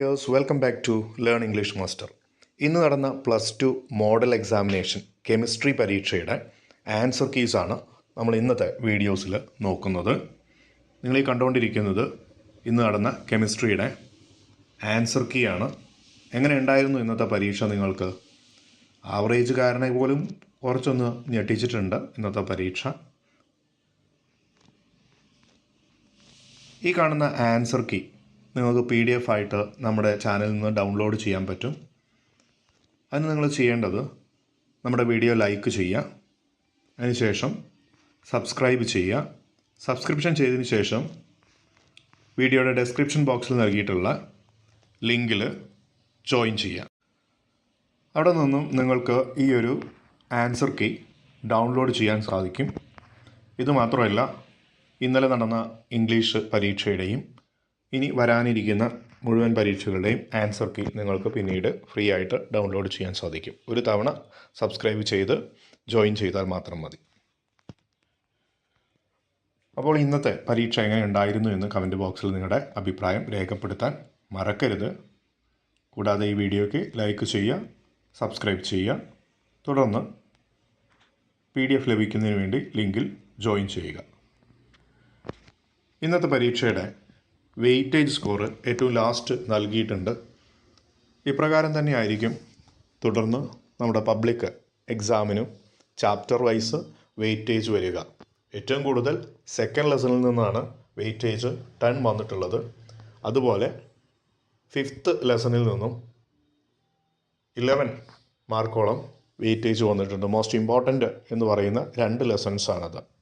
Yours welcome back to learn English master ഇന്ന് നടന്ന plus two model examination chemistry പരീക്ഷയുടെ answer കീസാണ് നമ്മൾ ഇന്നത്തെ വീഡിയോസിൽ നോക്കുന്നത്. നിങ്ങൾ ഈ കണ്ടുകൊണ്ടിരിക്കുന്നത് ഇന്ന് നടന്ന കെമിസ്ട്രിയുടെ ആൻസർ കീ ആണ്. എങ്ങനെ ഉണ്ടായിരുന്നു ഇന്നത്തെ പരീക്ഷ നിങ്ങൾക്ക്? ആവറേജുകാരനെ പോലും കുറച്ചൊന്ന് ഞെട്ടിച്ചിട്ടുണ്ട് ഇന്നത്തെ പരീക്ഷ. ഈ കാണുന്ന ആൻസർ കീ നിങ്ങൾക്ക് പി ഡി എഫ് ആയിട്ട് നമ്മുടെ ചാനലിൽ നിന്ന് ഡൗൺലോഡ് ചെയ്യാൻ പറ്റും. അതിന് നിങ്ങൾ ചെയ്യേണ്ടത് നമ്മുടെ വീഡിയോ ലൈക്ക് ചെയ്യുക. അതിനുശേഷം സബ്സ്ക്രൈബ് ചെയ്യുക. സബ്സ്ക്രിപ്ഷൻ ചെയ്തതിന് ശേഷം വീഡിയോയുടെ ഡെസ്ക്രിപ്ഷൻ ബോക്സിൽ നൽകിയിട്ടുള്ള ലിങ്കിൽ ജോയിൻ ചെയ്യുക. അവിടെ നിന്നും നിങ്ങൾക്ക് ഈ ഒരു ആൻസർ കീ ഡൗൺലോഡ് ചെയ്യാൻ സാധിക്കും. ഇത് മാത്രമല്ല ഇന്നലെ നടന്ന ഇംഗ്ലീഷ് പരീക്ഷയുടെയും ഇനി വരാനിരിക്കുന്ന മുഴുവൻ പരീക്ഷകളുടെയും ആൻസർ കീ നിങ്ങൾക്ക് പിന്നീട് ഫ്രീ ആയിട്ട് ഡൗൺലോഡ് ചെയ്യാൻ സാധിക്കും. ഒരു തവണ സബ്സ്ക്രൈബ് ചെയ്ത് ജോയിൻ ചെയ്താൽ മാത്രം മതി. അപ്പോൾ ഇന്നത്തെ പരീക്ഷ എങ്ങനെ ഉണ്ടായിരുന്നു എന്ന് കമന്റ് ബോക്സിൽ നിങ്ങളുടെ അഭിപ്രായം രേഖപ്പെടുത്താൻ മറക്കരുത്. കൂടാതെ ഈ വീഡിയോയ്ക്ക് ലൈക്ക് ചെയ്യുക സബ്സ്ക്രൈബ് ചെയ്യുക. തുടർന്ന് പി ഡി എഫ് ലഭിക്കുന്നതിന് വേണ്ടി ലിങ്കിൽ ജോയിൻ ചെയ്യുക. ഇന്നത്തെ പരീക്ഷയുടെ വെയിറ്റേജ് സ്കോർ ഏറ്റവും ലാസ്റ്റ് നൽകിയിട്ടുണ്ട്. ഇപ്രകാരം തന്നെ ആയിരിക്കും തുടർന്ന് നമ്മുടെ പബ്ലിക് എക്സാമിനും ചാപ്റ്റർ വൈസ് വെയിറ്റേജ് വരിക. ഏറ്റവും കൂടുതൽ സെക്കൻഡ് ലെസണിൽ നിന്നാണ് വെയിറ്റേജ് ടെൻ വന്നിട്ടുള്ളത്. അതുപോലെ ഫിഫ്ത്ത് ലെസണിൽ നിന്നും ഇലവൻ മാർക്കോളം വെയിറ്റേജ് വന്നിട്ടുണ്ട്. മോസ്റ്റ് ഇമ്പോർട്ടന്റ് എന്ന് പറയുന്ന രണ്ട് ലെസൺസ് ആണത്